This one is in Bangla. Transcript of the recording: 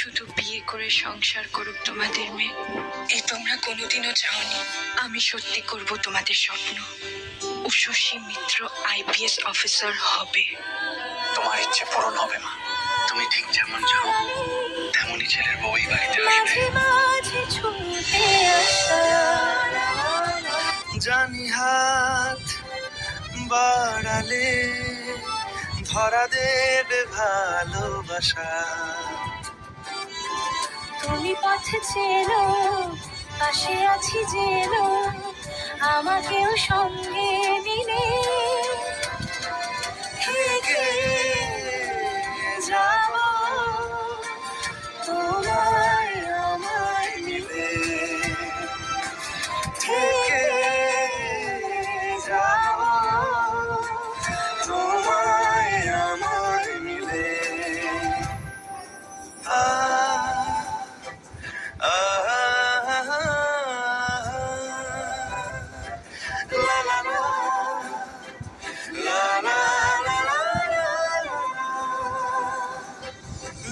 শুধু বিয়ে করে সংসার করুক তোমাদের মেয়ে। এ তোমরা কোনোদিনও চাওনি। আমি সত্যি করব তোমাদের স্বপ্ন। উষসী মিত্র আইপিএস অফিসার হবে। তোমার ইচ্ছে পূরণ হবে মা। তুমি ঠিক যেমন চাও তেমনই ছেলের বউ এই বাড়িতে আসবে। মাঝে ছুটে আসা। জানি হাত বাড়ালে ধরা দেবে ভালোবাসা। তুমি পথে চেনো পাশে আছি যেন আমাকেও সঙ্গে